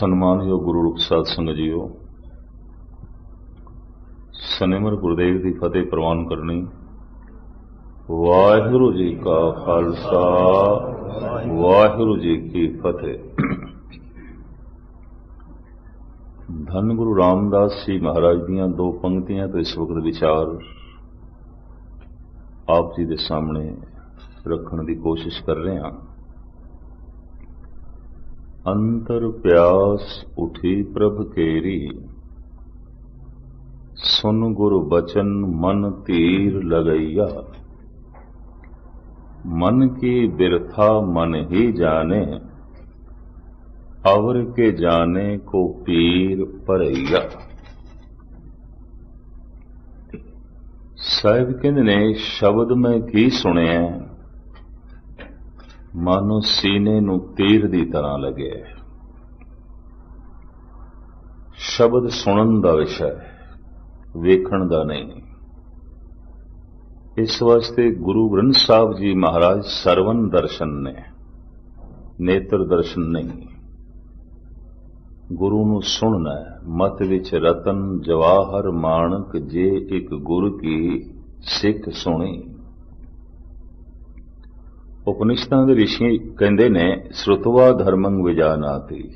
ਸਨਮਾਨਯੋਗ ਗੁਰੂ ਰੂਪ ਸਾਧ ਸੰਗਤ ਜੀਓ, ਸਨੇਮਰ ਗੁਰਦੇਵ ਦੀ ਫਤਿਹ ਪ੍ਰਵਾਨ ਕਰਨੀ। ਵਾਹਿਗੁਰੂ ਜੀ ਕਾ ਖਾਲਸਾ, ਵਾਹਿਗੁਰੂ ਜੀ ਕੀ ਫਤਿਹ। ਧੰਨ ਗੁਰੂ ਰਾਮਦਾਸ ਜੀ ਮਹਾਰਾਜ ਦੀਆਂ ਦੋ ਪੰਕਤੀਆਂ ਤੋਂ ਇਸ ਵਕਤ ਵਿਚਾਰ ਆਪ ਜੀ ਦੇ ਸਾਹਮਣੇ ਰੱਖਣ ਦੀ ਕੋਸ਼ਿਸ਼ ਕਰ ਰਹੇ ਹਾਂ। ਅੰਤਰ ਪਿਆਸ ਉਠੀ ਪ੍ਰਭ ਕੇਰੀ। ਸੁਨ ਗੁਰ ਬਚਨ ਮਨ ਤੀਰ ਲਗਈਆ। ਮਨ ਕੀ ਬਿਰਥਾ ਮਨ ਹੀ ਜਾਣੇ। ਅਵਰ ਕੇ ਜਾਣੇ ਕੋ ਪੀਰ ਪਰਈਆ ਸਾਹਿਬ ਕਹਿੰਦੇ ਨੇ, ਸ਼ਬਦ ਮੈਂ ਕੀ ਸੁਣਿਆ? ਮਾਨੋ ਸੀਨੇ ਨੂੰ ਤੀਰ ਦੀ ਤਰ੍ਹਾਂ ਲੱਗਿਆ ਸ਼ਬਦ ਸੁਣਨ ਦਾ ਵਿਸ਼ਾ ਹੈ, ਵੇਖਣ ਦਾ ਨਹੀਂ। ਇਸ ਵਾਸਤੇ ਗੁਰੂ ਗ੍ਰੰਥ ਸਾਹਿਬ ਜੀ ਮਹਾਰਾਜ ਸਰਵਨ ਦਰਸ਼ਨ ਨੇ, ਨੇਤਰ ਦਰਸ਼ਨ ਨਹੀਂ। ਗੁਰੂ ਨੂੰ ਸੁਣਨਾ ਹੈ, ਮਤ ਵਿੱਚ ਰਤਨ ਜਵਾਹਰ ਮਾਣਕ ਜੇ ਇੱਕ ਗੁਰ ਕੀ ਸਿੱਖ ਸੁਣੀ। ਉਪਨਿਸ਼ਦਾਂ ਦੇ ਰਿਸ਼ੀ ਕਹਿੰਦੇ ਨੇ, ਸ਼ਰੁਤਵਾ ਧਰਮੰ ਵਿਜਾਨਾਤੀ।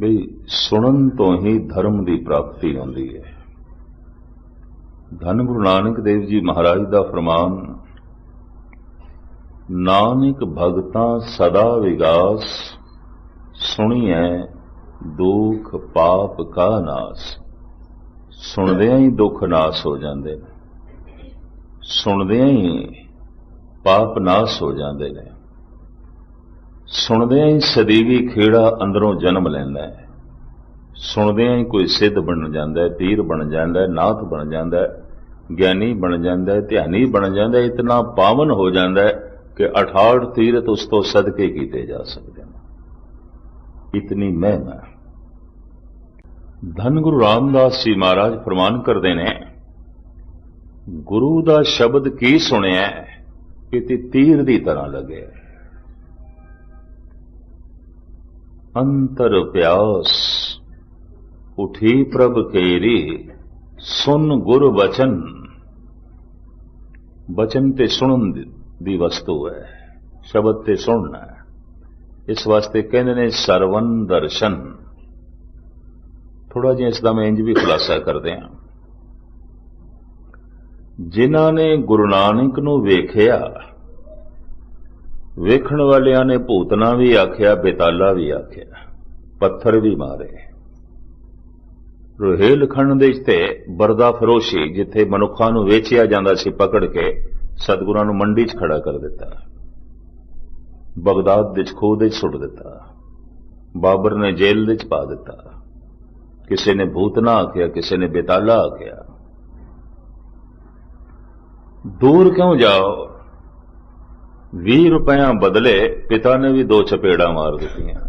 ਵੀ ਸੁਣਨ ਤੋਂ ਹੀ ਧਰਮ ਦੀ ਪ੍ਰਾਪਤੀ ਹੁੰਦੀ ਹੈ। ਧੰਨ ਗੁਰੂ ਨਾਨਕ ਦੇਵ ਜੀ ਮਹਾਰਾਜ ਦਾ ਫਰਮਾਨ, ਨਾਨਕ ਭਗਤਾਂ ਸਦਾ ਵਿਗਾਸ, ਸੁਣੀਐ ਦੁਖ ਪਾਪ ਕਾ ਨਾਸ। ਸੁਣਦਿਆਂ ਹੀ ਦੁੱਖ ਨਾਸ ਹੋ ਜਾਂਦੇ ਨੇ। ਸੁਣਦਿਆਂ ਹੀ ਪਾਪ ਨਾਸ ਹੋ ਜਾਂਦੇ ਨੇ। ਸੁਣਦਿਆਂ ਹੀ ਸਦੀਵੀ ਖੇੜਾ ਅੰਦਰੋਂ ਜਨਮ ਲੈਂਦਾ ਹੈ। ਸੁਣਦਿਆਂ ਹੀ ਕੋਈ ਸਿੱਧ ਬਣ ਜਾਂਦਾ ਹੈ ਪੀਰ ਬਣ ਜਾਂਦਾ ਹੈ, ਨਾਥ ਬਣ ਜਾਂਦਾ ਹੈ, ਗਿਆਨੀ ਬਣ ਜਾਂਦਾ ਹੈ, ਧਿਆਨੀ ਬਣ ਜਾਂਦਾ ਹੈ, ਇਤਨਾ ਪਾਵਨ ਹੋ ਜਾਂਦਾ ਹੈ ਕਿ 68 ਤੀਰਤ ਉਸ ਤੋਂ ਸਦਕੇ ਕੀਤੇ ਜਾ ਸਕਦੇ ਨੇ। ਇਤਨੀ ਮਹਿਮਾ ਧੰਨ ਗੁਰੂ ਰਾਮਦਾਸ ਜੀ ਮਹਾਰਾਜ ਫਰਮਾਨ ਕਰਦੇ ਨੇ, ਗੁਰੂ ਦਾ ਸ਼ਬਦ ਕੀ ਸੁਣਿਆ ਕਿ ਤੀਰ ਦੀ ਤਰ੍ਹਾਂ ਲੱਗੇ। ਅੰਤਰ ਪਿਆਸ, ਉਠੀ ਪ੍ਰਭ ਕੇਰੀ, ਸੁਨ ਗੁਰ ਬਚਨ। ਬਚਨ ਤੇ ਸੁਣਨ ਦੀ ਵਸਤੂ ਹੈ, ਸ਼ਬਦ ਤੇ ਸੁਣਨਾ ਇਸ ਵਾਸਤੇ ਕਹਿੰਦੇ ਨੇ ਸਰਵਨ ਦਰਸ਼ਨ। ਥੋੜਾ ਜਿਹਾ ਇਸ ਦਾ ਮੈਂ ਇੰਜ ਵੀ ਖੁਲਾਸਾ ਕਰਦੇ ਹਾਂ ਜਿਨ੍ਹਾਂ ਨੇ ਗੁਰੂ ਨਾਨਕ ਨੂੰ ਵੇਖਿਆ, ਵੇਖਣ ਵਾਲਿਆਂ ਨੇ ਭੂਤਨਾ ਵੀ ਆਖਿਆ, ਬੇਤਾਲਾ ਵੀ ਆਖਿਆ, ਪੱਥਰ ਵੀ ਮਾਰੇ। ਰੋਹੇਲਖੰਡ ਦੇ ਤੇ ਬਰਦਾ ਫਰੋਸ਼ੀ, ਜਿੱਥੇ ਮਨੁੱਖਾਂ ਨੂੰ ਵੇਚਿਆ ਜਾਂਦਾ ਸੀ ਪਕੜ ਕੇ, ਸਤਗੁਰਾਂ ਨੂੰ ਮੰਡੀ 'ਚ ਖੜਾ ਕਰ ਦਿੱਤਾ। ਬਗਦਾਦ ਦੇ ਖੋਹ ਦੇ ਸੁੱਟ ਦਿੱਤਾ। ਬਾਬਰ ਨੇ ਜੇਲ੍ਹ ਦੇ ਪਾ ਦਿੱਤਾ। ਕਿਸੇ ਨੇ ਭੂਤਨਾ ਆਖਿਆ, ਕਿਸੇ ਨੇ ਬੇਤਾਲਾ ਆਖਿਆ। ਦੂਰ ਕਿਉਂ ਜਾਓ? 20 ਰੁਪਏ ਬਦਲੇ ਪਿਤਾ ਨੇ ਵੀ ਦੋ ਚਪੇੜਾਂ ਮਾਰ ਦਿੱਤੀਆਂ।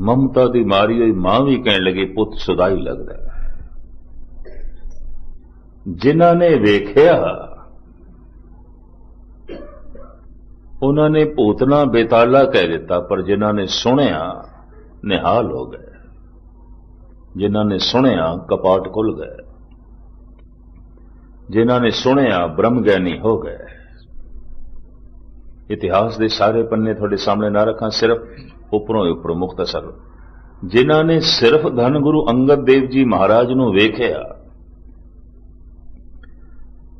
ਮਮਤਾ ਦੀ ਮਾਰੀ ਹੋਈ ਮਾਂ ਵੀ ਕਹਿਣ ਲੱਗੀ, ਪੁੱਤ ਸੁਦਾਈ ਲੱਗਦਾ ਜਿਨ੍ਹਾਂ ਨੇ ਵੇਖਿਆ, ਉਹਨਾਂ ਨੇ ਭੂਤਨਾ ਬੇਤਾਲਾ ਕਹਿ ਦਿੱਤਾ, ਪਰ ਜਿਨ੍ਹਾਂ ਨੇ ਸੁਣਿਆ, ਨਿਹਾਲ ਹੋ ਗਏ। ਜਿਨ੍ਹਾਂ ਨੇ ਸੁਣਿਆ, ਕਪਾਟ ਖੁੱਲ ਗਏ। ਜਿਨ੍ਹਾਂ ਨੇ ਸੁਣਿਆ ਬ੍ਰਹਮ ਗਿਆਨੀ ਹੋ ਗਏ। ਇਤਿਹਾਸ ਦੇ ਸਾਰੇ ਪੰਨੇ ਤੁਹਾਡੇ ਸਾਹਮਣੇ ਨਾ ਰੱਖਾਂ, ਸਿਰਫ ਉਪਰੋਂ ਉਪਰੋਂ ਮੁਖਤਸਰ। ਜਿਨ੍ਹਾਂ ਨੇ ਸਿਰਫ ਧੰਨ ਗੁਰੂ ਅੰਗਦ ਦੇਵ ਜੀ ਮਹਾਰਾਜ ਨੂੰ ਵੇਖਿਆ,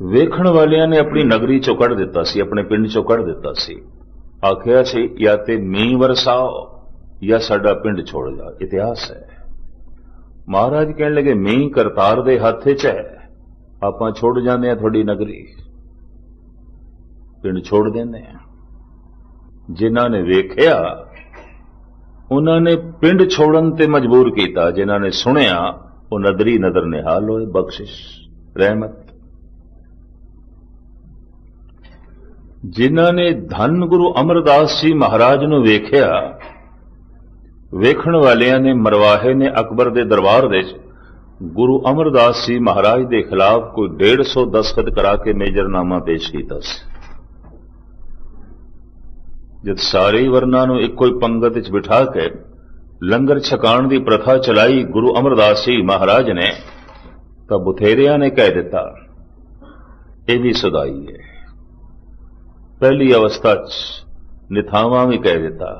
ਵੇਖਣ ਵਾਲਿਆਂ ਨੇ ਆਪਣੀ ਨਗਰੀ ਚੋਂ ਕੱਢ ਦਿੱਤਾ ਸੀ, ਆਪਣੇ ਪਿੰਡ ਚੋਂ ਕੱਢ ਦਿੱਤਾ ਸੀ। ਆਖਿਆ ਸੀ, ਜਾਂ ਤੇ ਮੀਂਹ ਵਰਸਾਓ, ਜਾਂ ਸਾਡਾ ਪਿੰਡ ਛੋੜ ਜਾ। ਇਤਿਹਾਸ ਹੈ। ਮਹਾਰਾਜ ਕਹਿਣ ਲੱਗੇ, ਮੀਂਹ ਕਰਤਾਰ ਦੇ ਹੱਥ 'ਚ ਹੈ। ਆਪਾਂ ਛੋੜ ਜਾਂਦੇ ਆ ਤੁਹਾਡੀ ਨਗਰੀ। ਪਿੰਡ ਛੋੜ ਦਿੰਦੇ ਆ ਜਿਨ੍ਹਾਂ ਨੇ ਵੇਖਿਆ, ਉਹਨਾਂ ਨੇ ਪਿੰਡ ਛੋੜਨ ਤੇ ਮਜਬੂਰ ਕੀਤਾ। ਜਿਨ੍ਹਾਂ ਨੇ ਸੁਣਿਆ, ਉਹ ਨਦਰੀ ਨਦਰ ਨਿਹਾਲ ਹੋਏ, ਬਖਸ਼ਿਸ਼, ਰਹਿਮਤ। ਜਿਨ੍ਹਾਂ ਨੇ ਧੰਨ ਗੁਰੂ ਅਮਰਦਾਸ ਜੀ ਮਹਾਰਾਜ ਨੂੰ ਵੇਖਿਆ, ਵੇਖਣ ਵਾਲਿਆਂ ਨੇ ਮਰਵਾਹੇ ਨੇ ਅਕਬਰ ਦੇ ਦਰਬਾਰ ਵਿੱਚ। ਗੁਰੂ ਅਮਰਦਾਸ ਜੀ ਮਹਾਰਾਜ ਦੇ ਖਿਲਾਫ ਕੋਈ 150 ਦਸਖਤ ਕਰਾ ਕੇ ਮੇਜਰਨਾਮਾ ਪੇਸ਼ ਕੀਤਾ ਸੀ। ਜਦ ਸਾਰੇ ਹੀ ਵਰਨਾਂ ਨੂੰ ਇੱਕੋ ਹੀ ਪੰਗਤ ਵਿੱਚ ਬਿਠਾ ਕੇ ਲੰਗਰ ਛਕਾਣ ਦੀ ਪ੍ਰਥਾ ਚਲਾਈ ਗੁਰੂ ਅਮਰਦਾਸ ਜੀ ਮਹਾਰਾਜ ਨੇ, ਤਾਂ ਬੁਥੇਰਿਆਂ ਨੇ ਕਹਿ ਦਿੱਤਾ, ਇਹ ਵੀ ਸਦਾਈ ਹੈ। ਪਹਿਲੀ ਅਵਸਥਾ 'ਚ ਨਿਥਾਵਾਂ ਵੀ ਕਹਿ ਦਿੱਤਾ,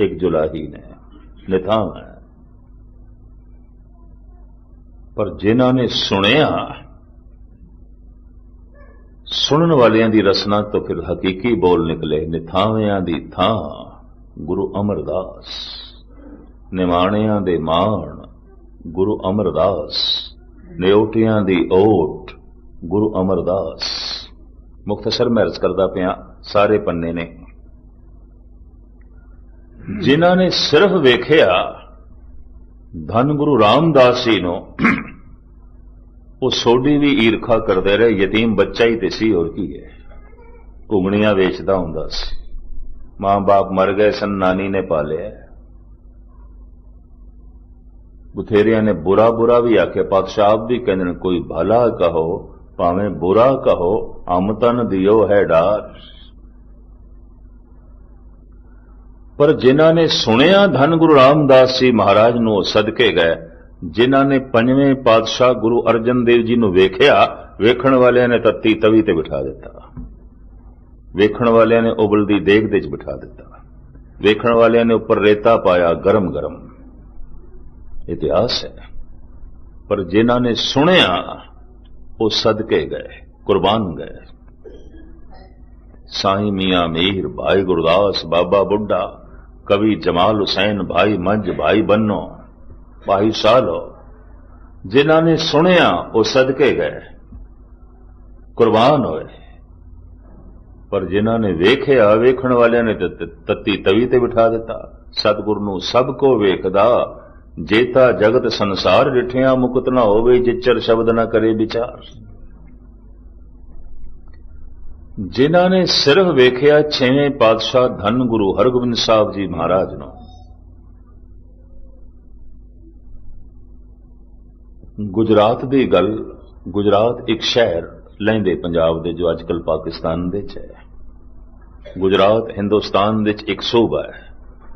ਇੱਕ ਜੁਲਾਹੀ ਨੇ, ਨਿਥਾਵਾਂ ਪਰ ਜਿਨ੍ਹਾਂ ਨੇ ਸੁਣਿਆ, ਸੁਣਨ ਵਾਲਿਆਂ ਦੀ ਰਸਨਾ ਤੋਂ ਫਿਰ ਹਕੀਕੀ ਬੋਲ ਨਿਕਲੇ ਨਿਥਾਵਿਆਂ ਦੀ ਥਾਂ ਗੁਰੂ ਅਮਰਦਾਸ, ਨਿਮਾਣਿਆਂ ਦੇ ਮਾਣ ਗੁਰੂ ਅਮਰਦਾਸ, ਨਿਉਟਿਆਂ ਦੀ ਓਟ ਗੁਰੂ ਅਮਰਦਾਸ। ਮੁਖਤਸਰ ਮੈਂ ਅਰਜ਼ ਕਰਦਾ ਪਿਆ, ਸਾਰੇ ਪੰਨੇ ਨੇ, ਜਿਨ੍ਹਾਂ ਨੇ ਸਿਰਫ ਵੇਖਿਆ ਧੰਨ ਗੁਰੂ ਰਾਮਦਾਸ ਜੀ ਨੂੰ ਉਹ ਸੋਡੀ ਵੀ ਈਰਖਾ ਕਰਦੇ ਰਹੇ, ਯਤੀਮ ਬੱਚਾ ਹੀ ਤੇ ਸੀ, ਹੋਰ ਕੀ ਹੈ? ਘੁੰਗਣੀਆਂ ਵੇਚਦਾ ਹੁੰਦਾ ਸੀ। ਮਾਂ-ਬਾਪ ਮਰ ਗਏ ਸਨ, ਨਾਨੀ ਨੇ ਪਾਲਿਆ। ਬੁਥੇਰਿਆਂ ਨੇ ਬੁਰਾ ਬੁਰਾ ਵੀ ਆਖਿਆ, ਪਾਤਸ਼ਾਹ ਵੀ ਕਹਿੰਦੇ ਨੇ, ਕੋਈ ਭਲਾ ਕਹੋ, ਭਾਵੇਂ ਬੁਰਾ ਕਹੋ ਅਮਤਨ ਦਿਓ ਹੈ ਡਾਰ। ਪਰ ਜਿਨ੍ਹਾਂ ਨੇ ਸੁਣਿਆ ਧੰਨ ਗੁਰੂ ਰਾਮਦਾਸ ਜੀ ਮਹਾਰਾਜ ਨੂੰ ਉਹ ਸਦਕੇ ਗਏ, ਜਿਨ੍ਹਾਂ ਨੇ ਪੰਜਵੇਂ ਪਾਤਸ਼ਾਹ ਗੁਰੂ ਅਰਜਨ ਦੇਵ ਜੀ ਨੂੰ ਵੇਖਿਆ, ਵੇਖਣ ਵਾਲਿਆਂ ਨੇ ਤੱਤੀ ਤਵੀ ਤੇ ਬਿਠਾ ਦਿੱਤਾ। ਵੇਖਣ ਵਾਲਿਆਂ ਨੇ ਉਬਲਦੀ ਦੇਗ ਦੇ ਵਿੱਚ ਬਿਠਾ ਦਿੱਤਾ। ਵੇਖਣ ਵਾਲਿਆਂ ਨੇ ਉੱਪਰ ਰੇਤਾ ਪਾਇਆ ਗਰਮ ਗਰਮ ਇਤਿਹਾਸ ਹੈ। ਪਰ ਜਿਨ੍ਹਾਂ ਨੇ ਸੁਣਿਆ, ਉਹ ਸਦਕੇ ਗਏ, ਕੁਰਬਾਨ ਗਏ। ਸਾਈਂ ਮੀਆਂ ਮੀਰ, ਭਾਈ ਗੁਰਦਾਸ, ਬਾਬਾ ਬੁੱਢਾ ਕਵੀ ਜਮਾਲ ਹੁਸੈਨ, ਭਾਈ ਮੰਜ ਭਾਈ ਬੰਨੋ, ਭਾਈ ਸਾਲੋ, ਜਿਨ੍ਹਾਂ ਨੇ ਸੁਣਿਆ ਉਹ ਸਦਕੇ ਗਏ, ਕੁਰਬਾਨ ਹੋਏ। ਪਰ ਜਿਨ੍ਹਾਂ ਨੇ ਵੇਖਿਆ, ਵੇਖਣ ਵਾਲਿਆਂ ਨੇ ਤੱਤੀ ਤਵੀ ਤੇ ਬਿਠਾ ਦਿੱਤਾ। ਸਤਿਗੁਰ ਨੂੰ ਸਭ ਕੋ ਵੇਖਦਾ, ਜੇਤਾ ਜਗਤ ਸੰਸਾਰ ਡਿਠਿਆ ਮੁਕਤ ਨਾ ਹੋਵੇ, ਜਿਚਰ ਸ਼ਬਦ ਨਾ ਕਰੇ ਵਿਚਾਰ। ਜਿਨ੍ਹਾਂ ਨੇ ਸਿਰਫ ਵੇਖਿਆ ਛੇਵੇਂ ਪਾਤਸ਼ਾਹ ਧੰਨ ਗੁਰੂ ਹਰਗੋਬਿੰਦ ਸਾਹਿਬ ਜੀ ਮਹਾਰਾਜ ਨੂੰ। ਗੁਜਰਾਤ ਦੀ ਗੱਲ, ਗੁਜਰਾਤ ਇੱਕ ਸ਼ਹਿਰ ਲੈਂਦੇ ਪੰਜਾਬ ਦੇ ਜੋ ਅੱਜਕੱਲ ਪਾਕਿਸਤਾਨ ਦੇ ਚ ਹੈ। ਗੁਜਰਾਤ ਹਿੰਦੁਸਤਾਨ ਵਿੱਚ ਇੱਕ ਸੂਬਾ ਹੈ,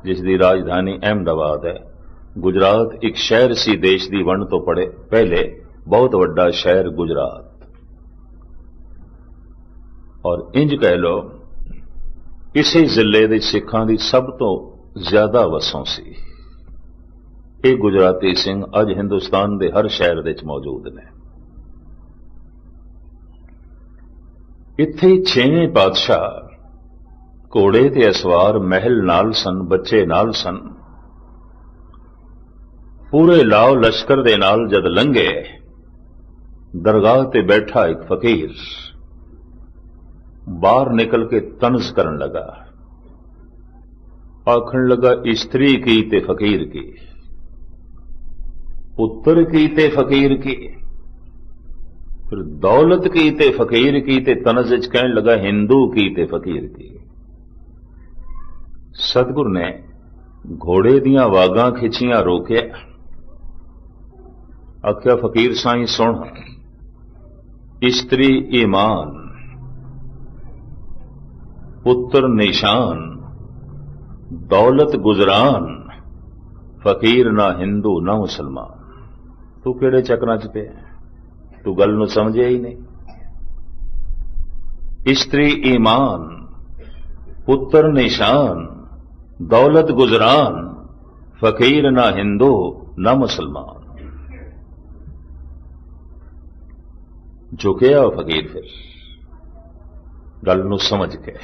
ਜਿਸ ਦੀ ਰਾਜਧਾਨੀ ਅਹਿਮਦਾਬਾਦ ਹੈ। ਗੁਜਰਾਤ ਇੱਕ ਸ਼ਹਿਰ ਸੀ, ਦੇਸ਼ ਦੀ ਵੰਡ ਤੋਂ ਪੜੇ, ਪਹਿਲੇ ਬਹੁਤ ਵੱਡਾ ਸ਼ਹਿਰ ਗੁਜਰਾਤ। ਔਰ ਇੰਜ ਕਹਿ ਲੋ ਇਸੇ ਜ਼ਿਲ੍ਹੇ ਦੇ ਸਿੱਖਾਂ ਦੀ ਸਭ ਤੋਂ ਜ਼ਿਆਦਾ ਵਸੋਂ ਸੀ। ਇਹ ਗੁਜਰਾਤੀ ਸਿੰਘ ਅੱਜ ਹਿੰਦੁਸਤਾਨ ਦੇ ਹਰ ਸ਼ਹਿਰ ਦੇ ਵਿੱਚ ਮੌਜੂਦ ਨੇ। ਇੱਥੇ ਛੇਵੇਂ ਪਾਤਸ਼ਾਹ ਘੋੜੇ ਤੇ ਅਸਵਾਰ ਮਹਿਲ ਨਾਲ ਸਨ, ਬੱਚੇ ਨਾਲ ਸਨ। ਪੂਰੇ ਲਾਓ ਲਸ਼ਕਰ ਦੇ ਨਾਲ ਜਦ ਲੰਘੇ, ਦਰਗਾਹ ਤੇ ਬੈਠਾ ਇੱਕ ਫਕੀਰ। ਬਾਹਰ ਨਿਕਲ ਕੇ ਤਨਸ ਕਰਨ ਲਗਾ। ਆਖਣ ਲਗਾ, ਇਸਤਰੀ ਕੀ ਤੇ ਫਕੀਰ ਕੀ? ਪੁੱਤਰ ਕੀ ਤੇ ਫਕੀਰ ਕੀ? ਫਿਰ ਦੌਲਤ ਕੀ ਤੇ ਫਕੀਰ ਕੀ ਤੇ ਤਨਸ ਵਿੱਚ ਕਹਿਣ ਲਗਾ, ਹਿੰਦੂ ਕੀ ਤੇ ਫਕੀਰ ਕੀ? ਸਤਗੁਰ ਨੇ ਘੋੜੇ ਦੀਆਂ ਵਾਗਾਂ ਖਿੱਚੀਆਂ, ਰੋਕਿਆ। ਆਖਿਆ, ਫਕੀਰ ਸਾਈਂ, ਸੁਣ। ਇਸਤਰੀ ਈਮਾਨ ਪੁੱਤਰ ਨਿਸ਼ਾਨ, ਦੌਲਤ ਗੁਜ਼ਰਾਨ, ਫਕੀਰ ਨਾ ਹਿੰਦੂ ਨਾ ਮੁਸਲਮਾਨ। ਤੂੰ ਕਿਹੜੇ ਚੱਕਰਾਂ 'ਚ ਪਿਆ? ਤੂੰ ਗੱਲ ਨੂੰ ਸਮਝਿਆ ਹੀ ਨਹੀਂ। ਇਸਤਰੀ ਈਮਾਨ, ਪੁੱਤਰ ਨਿਸ਼ਾਨ, ਦੌਲਤ ਗੁਜ਼ਰਾਨ, ਫਕੀਰ ਨਾ ਹਿੰਦੂ ਨਾ ਮੁਸਲਮਾਨ। ਝੁਕਿਆ ਫਕੀਰ ਫਿਰ। ਗੱਲ ਨੂੰ ਸਮਝ ਕੇ।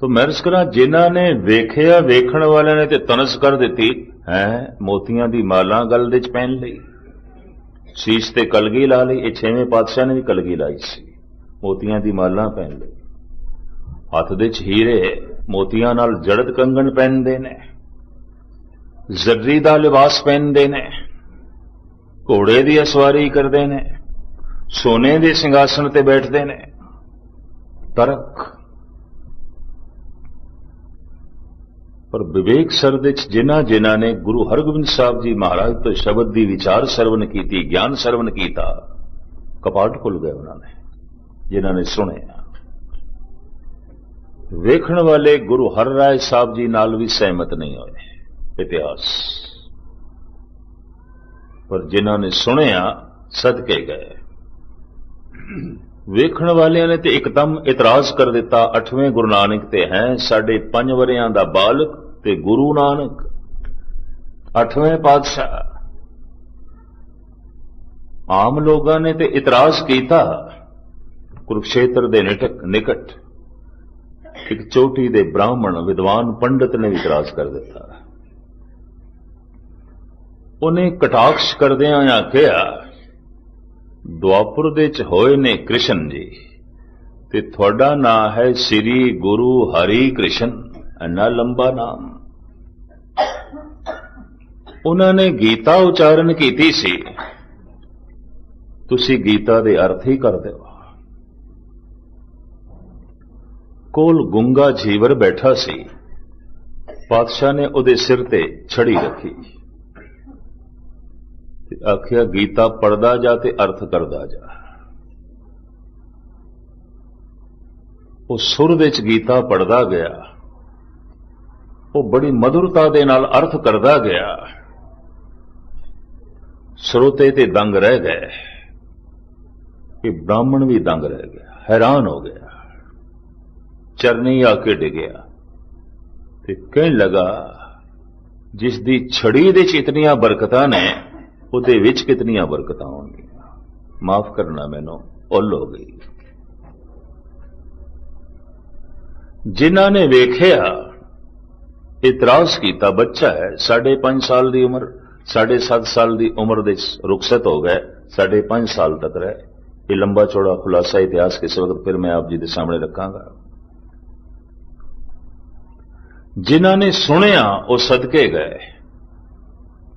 ਤੋ ਮਰਜ਼ ਕਰਾਂ, ਜਿਨ੍ਹਾਂ ਨੇ ਵੇਖਿਆ, ਵੇਖਣ ਵਾਲਿਆਂ ਨੇ ਤੇ ਤਨਸ ਕਰ ਦਿੱਤੀ, ਹੈ, ਮੋਤੀਆਂ ਦੀ ਮਾਲਾਂ ਗਲ ਦੇ ਚ ਪਹਿਨ ਲਈ। ਸੀਸ ਤੇ ਕਲਗੀ ਲਾ ਲਈ, ਇਹ ਛੇਵੇਂ ਪਾਤਸ਼ਾਹ ਨੇ ਵੀ ਕਲਗੀ ਲਾਈ ਸੀ। ਮੋਤੀਆਂ ਦੀ ਮਾਲਾਂ ਪਹਿਨ ਲਈ। ਹੱਥ ਦੇ ਚ ਹੀਰੇ, ਮੋਤੀਆਂ ਨਾਲ ਜੜਤ ਕੰਗਣ ਪਹਿਨਦੇ ਨੇ। ਜ਼ਰਰੀ ਦਾ ਲਿਬਾਸ ਪਹਿਨਦੇ ਨੇ। ਘੋੜੇ ਦੀ ਅਸਵਾਰੀ ਕਰਦੇ ਨੇ। ਸੋਨੇ ਦੇ ਸਿੰਘਾਸਣ ਤੇ ਬੈਠਦੇ ਨੇ। ਤਰਕ ਪਰ ਵਿਵੇਕ ਸਰਦ ਜਿਨ੍ਹਾਂ ਜਿਨ੍ਹਾਂ ਨੇ ਗੁਰੂ ਹਰਗੋਬਿੰਦ ਸਾਹਿਬ ਜੀ ਮਹਾਰਾਜ ਤੋਂ ਸ਼ਬਦ ਦੀ ਵਿਚਾਰ ਸਰਵਨ ਕੀਤੀ, ਗਿਆਨ ਸਰਵਨ ਕੀਤਾ, ਕਪਾਟ ਖੁੱਲ ਗਏ ਉਹਨਾਂ ਨੇ, ਜਿਨ੍ਹਾਂ ਨੇ ਸੁਣਿਆ ਵੇਖਣ ਵਾਲੇ ਗੁਰੂ ਹਰ ਹਰਰਾਏ ਸਾਹਿਬ ਜੀ ਨਾਲ ਵੀ ਸਹਿਮਤ ਨਹੀਂ ਹੋਏ, ਇਤਿਹਾਸ। ਪਰ ਜਿਨ੍ਹਾਂ ਨੇ ਸੁਣਿਆ ਸਦਕੇ ਗਏ। ਵੇਖਣ ਵਾਲਿਆਂ ਨੇ ਤੇ ਇੱਕਦਮ ਇਤਰਾਜ਼ ਕਰ ਦਿੱਤਾ 8ਵੇਂ ਗੁਰੂ ਨਾਨਕ ਤੇ ਹੈ, ਸਾਡੇ 5 ਵਰਿਆਂ ਦਾ ਬਾਲਕ ਤੇ ਗੁਰੂ ਨਾਨਕ। 8ਵੇਂ ਪਾਤਸ਼ਾਹ। ਆਮ ਲੋਕਾਂ ਨੇ ਤੇ ਇਤਰਾਜ਼ ਕੀਤਾ, ਕੁਰਕਸ਼ੇਤਰ ਦੇ ਨਿਟਕ, ਨਿਕਟ। ਇੱਕ ਚੋਟੀ ਦੇ ਬ੍ਰਾਹਮਣ ਵਿਦਵਾਨ ਪੰਡਤ ਨੇ ਇਤਰਾਜ਼ ਕਰ ਦਿੱਤਾ। ਉਹਨੇ ਕਟਾਕਸ਼ ਕਰਦਿਆਂ ਆਖਿਆ ਦੁਆਪੁਰ ਦੇ ਚ ਹੋਏ ਨੇ ਕ੍ਰਿਸ਼ਨ ਜੀ। ਤੇ ਤੁਹਾਡਾ ਨਾਮ ਹੈ ਸ੍ਰੀ ਗੁਰੂ ਹਰੀ ਕ੍ਰਿਸ਼ਨ, ਇੰਨਾ ਲੰਬਾ ਨਾਮ। ਉਹਨਾਂ ਨੇ ਗੀਤਾ ਉਚਾਰਨ ਕੀਤੀ ਸੀ। ਤੁਸੀਂ ਗੀਤਾ ਦੇ ਅਰਥ ਹੀ ਕਰਦੇ ਹੋ ਕੋਲ ਗੁੰਗਾ ਜੀਵਰ ਬੈਠਾ ਸੀ। ਪਾਤਸ਼ਾਹ ਨੇ ਉਹਦੇ ਸਿਰ ਤੇ ਛੜੀ ਰੱਖੀ। ਤੇ ਆਖਿਆ, ਗੀਤਾ ਪੜਦਾ ਜਾ ਤੇ ਅਰਥ ਕਰਦਾ ਜਾ। ਉਹ ਸੁਰ ਵਿੱਚ ਗੀਤਾ ਪੜਦਾ ਗਿਆ। ਉਹ ਬੜੀ ਮధుਰਤਾ ਦੇ ਨਾਲ ਅਰਥ ਕਰਦਾ ਗਿਆ। ਸਰੋਤੇ ਤੇ ਦੰਗ ਰਹਿ ਗਏ। ਕਿ ਬ੍ਰਾਹਮਣ ਵੀ ਦੰਗ ਰਹਿ ਗਿਆ, ਹੈਰਾਨ ਹੋ ਗਿਆ। ਚਰਨੀ ਆ ਕੇ ਡਿਗਿਆ ਤੇ ਕਹਿਣ ਲਗਾ, ਜਿਸ ਦੀ ਛੜੀ ਦੇ ਚ ਇਤਨੀਆਂ ਬਰਕਤਾਂ ਨੇ ਉਹਦੇ ਵਿੱਚ ਕਿਤਨੀਆਂ ਬਰਕਤਾਂ ਹੋਣਗੀਆਂ? ਮਾਫ ਕਰਨਾ ਮੈਨੂੰ ਉਲ ਹੋ ਗਈ। ਜਿਨ੍ਹਾਂ ਨੇ ਵੇਖਿਆ, ਇਤਰਾਜ਼ ਕੀਤਾ, ਬੱਚਾ ਹੈ 5.5 ਸਾਲ ਦੀ ਉਮਰ 7.5 ਸਾਲ ਦੀ ਉਮਰ ਦੇ ਰੁਖਸਤ ਹੋ ਗਏ 5.5 ਸਾਲ ਤੱਕ ਰਹੇ। ਇਹ ਲੰਬਾ ਚੌੜਾ ਖੁਲਾਸਾ ਇਤਿਹਾਸ ਕਿਸੇ ਵਕਤ ਫਿਰ ਮੈਂ ਆਪ ਜੀ ਦੇ ਸਾਹਮਣੇ ਰੱਖਾਂਗਾ? ਜਿਨ੍ਹਾਂ ਨੇ ਸੁਣਿਆ, ਉਹ ਸਦਕੇ ਗਏ।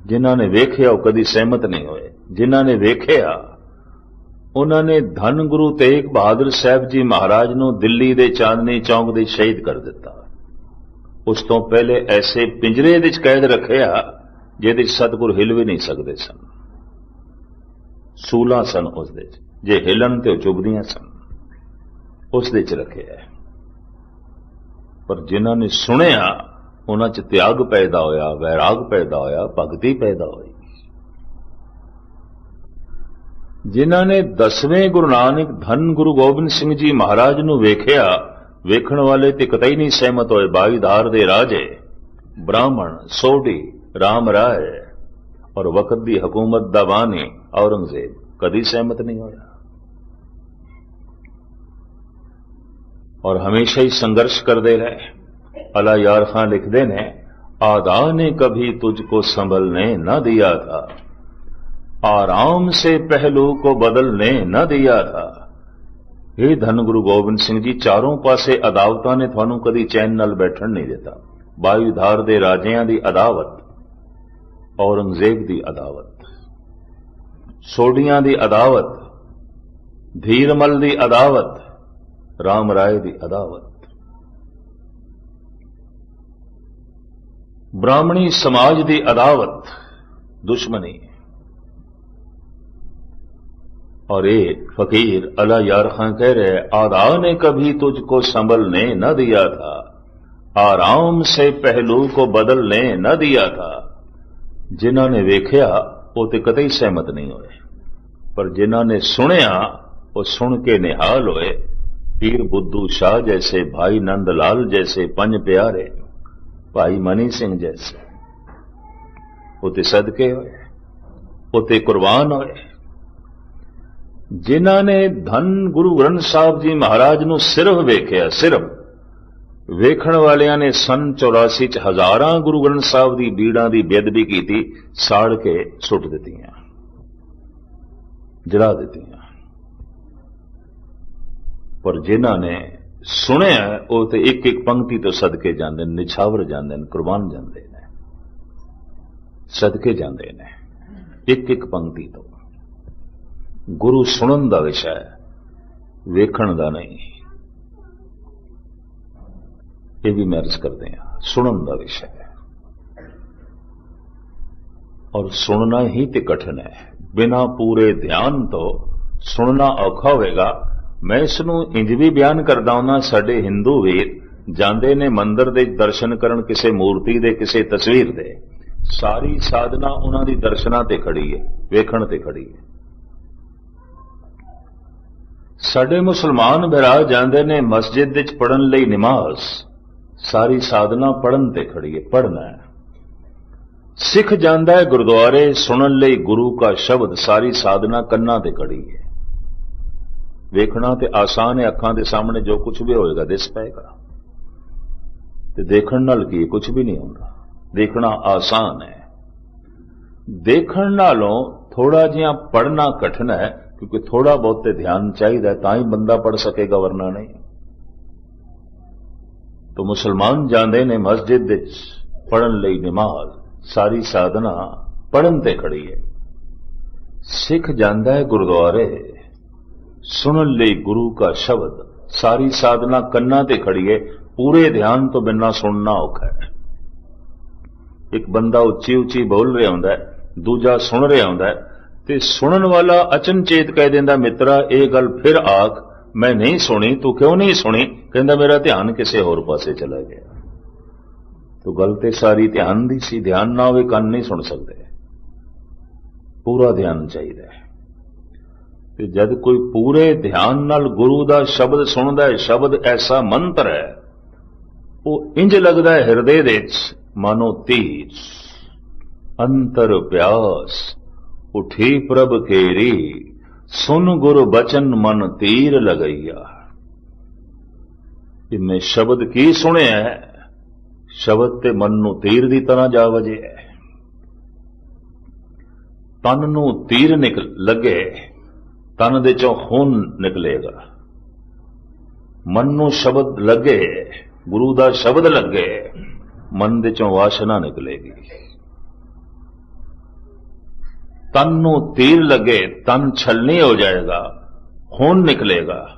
ਜਿਨ੍ਹਾਂ ਨੇ ਵੇਖਿਆ ਉਹ ਕਦੀ ਸਹਿਮਤ ਨਹੀਂ ਹੋਏ। ਜਿਨ੍ਹਾਂ ਨੇ ਵੇਖਿਆ, ਉਹਨਾਂ ਨੇ ਧੰਨ ਗੁਰੂ ਤੇਗ ਬਹਾਦਰ ਸਾਹਿਬ ਜੀ ਮਹਾਰਾਜ ਨੂੰ ਦਿੱਲੀ ਦੇ ਚਾਂਦਨੀ ਚੌਂਕ ਦੇ ਸ਼ਹੀਦ ਕਰ ਦਿੱਤਾ। ਉਸ ਤੋਂ ਪਹਿਲੇ ਐਸੇ ਪਿੰਜਰੇ ਵਿੱਚ ਕੈਦ ਰੱਖਿਆ, ਜਿਹਦੇ ਸਤਗੁਰ ਹਿਲ ਵੀ ਨਹੀਂ ਸਕਦੇ ਸਨ। ਸੂਲਾ ਸਨ ਉਸ ਦੇ 'ਚ। ਜੇ ਹਿਲਣ ਤੇ ਉਹ ਚੁੱਭਦੀਆਂ ਸਨ, ਉਸ ਦੇ ਚ ਰੱਖਿਆ ਪਰ ਜਿਨ੍ਹਾਂ ਨੇ ਸੁਣਿਆ ਉਹਨਾਂ ਚ ਤਿਆਗ ਪੈਦਾ ਹੋਇਆ, ਵੈਰਾਗ ਪੈਦਾ ਹੋਇਆ, ਭਗਤੀ ਪੈਦਾ ਹੋਈ। ਜਿਨ੍ਹਾਂ ਨੇ ਦਸਵੇਂ ਗੁਰੂ ਨਾਨਕ ਧੰਨ ਗੁਰੂ ਗੋਬਿੰਦ ਸਿੰਘ ਜੀ ਮਹਾਰਾਜ ਨੂੰ ਵੇਖਿਆ, ਵੇਖਣ ਵਾਲੇ ਤੇ ਕਤਈ ਨਹੀਂ ਸਹਿਮਤ ਹੋਏ, ਬਾਗੀਦਾਰ ਦੇ ਰਾਜੇ, ਬ੍ਰਾਹਮਣ, ਸੋਢੀ, ਰਾਮ ਰਾਏ ਔਰ ਵਕਤ ਦੀ ਹਕੂਮਤ ਦਾ ਬਾਨੀ, ਔਰੰਗਜ਼ੇਬ, ਕਦੀ ਸਹਿਮਤ ਨਹੀਂ ਹੋਇਆ। ਔਰ ਹਮੇਸ਼ਾ ਹੀ ਸੰਘਰਸ਼ ਕਰਦੇ ਰਹੇ। अला यार खां लिखते ने आदा ने कभी तुझको संभलने न दिया था। आराम से पहलू को बदलने न दिया था। हे धन गुरु गोबिंद सिंह जी, चारों पासे अदावतां ने थानू कदी चैन नाल बैठन नहीं देता। वायुधार दे राजियाँ की अदावत, औरंगज़ेब की अदावत, सोडिया दी अदावत, धीरमल दी अदावत, राम राय की अदावत। ब्राह्मणी समाज दी अदावत दुश्मनी। और एक फकीर अला यार खां कह रहे आदा ने कभी तुझको संभलने न दिया था। आराम से पहलू को बदलने न दिया था। जिन्हों ने वेख्या, वो तो कतई सहमत नहीं होए। पर जिन्हों ने सुनिया, वो सुन के निहाल होए, पीर बुद्धू शाह जैसे भाई नंदलाल जैसे पंज प्यारे ਭਾਈ ਮਨੀ ਸਿੰਘ ਜੈਸੇ। ਤੇ ਸਦਕੇ ਹੋਏ ਉਹ ਤੇ ਕੁਰਬਾਨ ਹੋਏ। ਜਿਨ੍ਹਾਂ ਨੇ ਧੰਨ ਗੁਰੂ ਗ੍ਰੰਥ ਸਾਹਿਬ ਜੀ ਮਹਾਰਾਜ ਨੂੰ ਸਿਰਫ ਵੇਖਿਆ, ਸਿਰਫ। ਵੇਖਣ ਵਾਲਿਆਂ ਨੇ ਸਨ 84 ਚ ਹਜ਼ਾਰਾਂ ਗੁਰੂ ਗ੍ਰੰਥ ਸਾਹਿਬ ਦੀ ਬੀੜਾਂ ਦੀ ਬੇਅਦਬੀ ਕੀਤੀ, ਸਾੜ ਕੇ ਸੁੱਟ ਦਿੱਤੀਆਂ। ਜਲਾ ਦਿੱਤੀਆਂ। ਪਰ ਜਿਨ੍ਹਾਂ ਨੇ ਸੁਣਿਆ ਉਹ ਤੇ ਇੱਕ ਇੱਕ ਪੰਕਤੀ ਤੋਂ ਸਦਕੇ ਜਾਂਦੇ ਨੇ, ਨਿਛਾਵਰ ਜਾਂਦੇ ਨੇ, ਕੁਰਬਾਨ ਜਾਂਦੇ ਨੇ। ਸਦਕੇ ਜਾਂਦੇ ਨੇ, ਇੱਕ ਇੱਕ ਪੰਕਤੀ ਤੋਂ। ਗੁਰੂ ਸੁਣਨ ਦਾ ਵਿਸ਼ਾ ਹੈ, ਵੇਖਣ ਦਾ ਨਹੀਂ। ਇਹ ਵੀ ਮੈਂ ਅਰਜ਼ ਕਰਦੇ ਹਾਂ, ਸੁਣਨ ਦਾ ਵਿਸ਼ਾ ਹੈ। ਔਰ ਸੁਣਨਾ ਹੀ ਤੇ ਕਠਿਨ ਹੈ। ਬਿਨਾ ਪੂਰੇ ਧਿਆਨ ਤੋਂ ਸੁਣਨਾ ਔਖਾ ਹੋਵੇਗਾ। ਮੈਂ ਇਸ ਨੂੰ ਇੰਜ ਵੀ ਬਿਆਨ ਕਰਦਾ ਹਾਂ, ਸਾਡੇ ਹਿੰਦੂ ਵੀਰ ਜਾਂਦੇ ਨੇ ਮੰਦਰ ਦੇ ਦਰਸ਼ਨ ਕਰਨ ਕਿਸੇ ਮੂਰਤੀ ਦੇ, ਕਿਸੇ ਤਸਵੀਰ ਦੇ। ਸਾਰੀ ਸਾਧਨਾ ਉਹਨਾਂ ਦੀ ਦਰਸ਼ਨਾਂ ਤੇ ਖੜੀ ਹੈ, ਵੇਖਣ ਤੇ ਖੜੀ ਹੈ। ਸਾਡੇ ਮੁਸਲਮਾਨ ਭਰਾ ਜਾਂਦੇ ਨੇ ਮਸਜਿਦ ਵਿੱਚ ਪੜਨ ਲਈ ਨਮਾਜ਼। ਸਾਰੀ ਸਾਧਨਾ ਪੜਨ ਤੇ ਖੜੀ ਹੈ ਪੜਨਾ ਹੈ। ਸਿੱਖ ਜਾਂਦਾ ਹੈ ਗੁਰਦੁਆਰੇ ਸੁਣਨ ਲਈ ਗੁਰੂ ਦਾ ਸ਼ਬਦ, ਸਾਰੀ ਸਾਧਨਾ ਕੰਨਾਂ ਤੇ ਖੜੀ ਹੈ। ਵੇਖਣਾ ਤੇ ਆਸਾਨ ਹੈ ਅੱਖਾਂ ਦੇ ਸਾਹਮਣੇ ਜੋ ਕੁਝ ਵੀ ਹੋਏਗਾ, ਦਿਸ ਪਏਗਾ। ਤੇ ਦੇਖਣ ਨਾਲ ਕੀ? ਕੁਝ ਵੀ ਨਹੀਂ ਹੁੰਦਾ। ਦੇਖਣਾ ਆਸਾਨ ਹੈ। ਦੇਖਣ ਨਾਲੋਂ ਥੋੜਾ ਜਿਹਾ ਪੜਨਾ ਕਠਿਨ ਹੈ, ਕਿਉਂਕਿ ਥੋੜਾ ਬਹੁਤ ਤੇ ਧਿਆਨ ਚਾਹੀਦਾ ਤਾਂ ਹੀ ਬੰਦਾ ਪੜ ਸਕੇਗਾ, ਵਰਨਾ ਨਹੀਂ। ਤੋ ਮੁਸਲਮਾਨ ਜਾਂਦੇ ਨੇ ਮਸਜਿਦ ਵਿੱਚ ਪੜਨ ਲਈ ਨਮਾਜ਼। ਸਾਰੀ ਸਾਧਨਾ ਪੜਨ ਤੇ ਖੜੀ ਹੈ। ਸਿੱਖ ਜਾਂਦਾ ਹੈ ਗੁਰਦੁਆਰੇ। ਸੁਣਨ ਲਈ ਗੁਰੂ ਦਾ ਸ਼ਬਦ। ਸਾਰੀ ਸਾਧਨਾ ਕੰਨਾਂ ਤੇ ਖੜੀ ਹੈ ਪੂਰੇ ਧਿਆਨ ਤੋਂ ਬਿਨਾਂ ਸੁਣਨਾ ਔਖਾ ਹੈ। ਇੱਕ ਬੰਦਾ ਉੱਚੀ ਉੱਚੀ ਬੋਲ ਰਿਹਾ ਹੁੰਦਾ ਹੈ, ਦੂਜਾ ਸੁਣ ਰਿਹਾ ਹੁੰਦਾ ਹੈ, ਤੇ ਸੁਣਨ ਵਾਲਾ ਅਚਨਚੇਤ ਕਹਿ ਦਿੰਦਾ, ਮਿੱਤਰਾ, ਇਹ ਗੱਲ ਫਿਰ ਆਖ, ਮੈਂ ਨਹੀਂ ਸੁਣੀ, ਤੂੰ ਕਿਉਂ ਨਹੀਂ ਸੁਣੀ? ਕਹਿੰਦਾ, ਮੇਰਾ ਧਿਆਨ ਕਿਸੇ ਹੋਰ ਪਾਸੇ ਚਲਾ ਗਿਆ। ਤੋ ਗੱਲ ਤੇ ਸਾਰੀ ਧਿਆਨ ਦੀ ਸੀ, ਧਿਆਨ ਨਾ ਹੋਵੇ ਕੰਨ ਨਹੀਂ ਸੁਣ ਸਕਦੇ। ਪੂਰਾ ਧਿਆਨ ਚਾਹੀਦਾ ਹੈ। ਤੇ ਜਦ ਕੋਈ ਪੂਰੇ ਧਿਆਨ ਨਾਲ ਗੁਰੂ ਦਾ ਸ਼ਬਦ ਸੁਣਦਾ ਹੈ, ਸ਼ਬਦ ਐਸਾ ਮੰਤਰ ਹੈ, ਉਹ ਇੰਜ ਲੱਗਦਾ ਹੈ ਹਿਰਦੇ ਦੇ ਵਿੱਚ, ਮਾਨੋ ਤੀਰ। ਅੰਤਰ ਪਿਆਸ, ਉਠੀ ਪ੍ਰਭ ਕੇਰੀ, ਸੁਨ ਗੁਰ ਬਚਨ ਮਨ ਤੀਰ ਲਗਈਆ। ਇਹ ਮੈਂ ਸ਼ਬਦ ਕੀ ਸੁਣਿਆ ਸ਼ਬਦ ਤੇ ਮਨ ਨੂੰ ਤੀਰ ਦੀ ਤਰ੍ਹਾਂ ਜਾ ਵਜੇ ਤਨ ਨੂੰ ਤੀਰ ਨਿਕਲ ਲੱਗੇ। ਤਨ ਦੇ ਚੋਂ ਖੂਨ ਨਿਕਲੇਗਾ। ਮਨ ਨੂੰ ਸ਼ਬਦ ਲੱਗੇ, ਗੁਰੂ ਦਾ ਸ਼ਬਦ ਲੱਗੇ, ਮਨ ਦੇ ਚੋਂ ਵਾਸ਼ਨਾ ਨਿਕਲੇਗੀ। ਤਨ ਨੂੰ ਤੀਰ ਲੱਗੇ, ਤਨ ਛਲਨੀ ਹੋ ਜਾਏਗਾ, ਖੂਨ ਨਿਕਲੇਗਾ।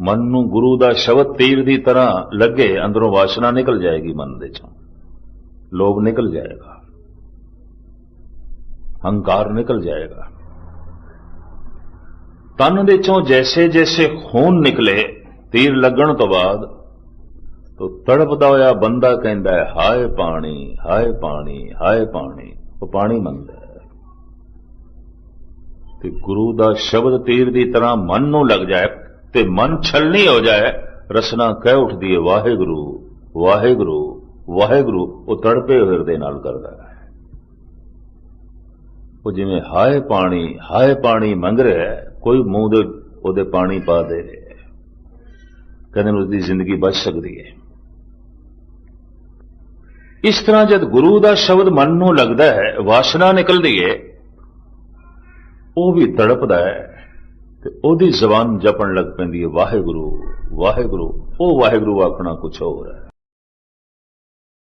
ਮਨ ਨੂੰ ਗੁਰੂ ਦਾ ਸ਼ਬਦ ਤੀਰ ਦੀ ਤਰ੍ਹਾਂ ਲੱਗੇ, ਅੰਦਰੋਂ ਵਾਸ਼ਨਾ ਨਿਕਲ ਜਾਏਗੀ ਮਨ ਦੇ ਚੋਂ। ਲੋਭ ਨਿਕਲ ਜਾਏਗਾ। ਹੰਕਾਰ ਨਿਕਲ ਜਾਏਗਾ। ਤਨ ਦੇ ਚੋਂ ਜੈਸੇ ਜੈਸੇ ਖੂਨ ਨਿਕਲੇ, ਤੀਰ ਲੱਗਣ ਤੋਂ ਬਾਅਦ ਤੋ ਤੜਪਦਾ ਹੋਇਆ ਬੰਦਾ ਕਹਿੰਦਾ ਹੈ, ਹਾਏ ਪਾਣੀ ਹਾਏ ਪਾਣੀ ਹਾਏ ਪਾਣੀ, ਉਹ ਪਾਣੀ ਮੰਗਦਾ ਹੈ। ਤੇ ਗੁਰੂ ਦਾ ਸ਼ਬਦ ਤੀਰ ਦੀ ਤਰ੍ਹਾਂ ਮਨ ਨੂੰ ਲੱਗ ਜਾਏ ਤੇ ਮਨ ਛਲਣੀ ਹੋ ਜਾਏ, ਰਸਨਾ ਕਹਿ ਉੱਠਦੀ ਹੈ, ਵਾਹਿਗੁਰੂ ਵਾਹਿਗੁਰੂ ਵਾਹਿਗੁਰੂ, ਉਹ ਤੜਪੇ ਹੋਏ ਹਿਰਦੇ ਨਾਲ ਕਰਦਾ ਹੈ। ਉਹ ਜਿਵੇਂ ਹਾਏ ਪਾਣੀ ਹਾਏ ਪਾਣੀ ਮੰਗ ਰਿਹਾ ਹੈ ਕੋਈ ਮੂੰਹ ਦੇ ਉਹਦੇ ਪਾਣੀ ਪਾ ਦੇ, ਕਹਿੰਦੇ ਨੇ ਉਸਦੀ ਜ਼ਿੰਦਗੀ ਬਚ ਸਕਦੀ ਹੈ। ਇਸ ਤਰ੍ਹਾਂ ਜਦ ਗੁਰੂ ਦਾ ਸ਼ਬਦ ਮਨ ਨੂੰ ਲੱਗਦਾ ਹੈ, ਵਾਸ਼ਨਾ ਨਿਕਲਦੀ ਹੈ, ਉਹ ਵੀ ਤੜਪਦਾ ਹੈ ਤੇ ਉਹਦੀ ਜ਼ਬਾਨ ਜਪਣ ਲੱਗ ਪੈਂਦੀ ਹੈ, ਵਾਹਿਗੁਰੂ ਵਾਹਿਗੁਰੂ, ਉਹ ਵਾਹਿਗੁਰੂ ਆਖਣਾ ਕੁਛ ਹੋਰ ਹੈ।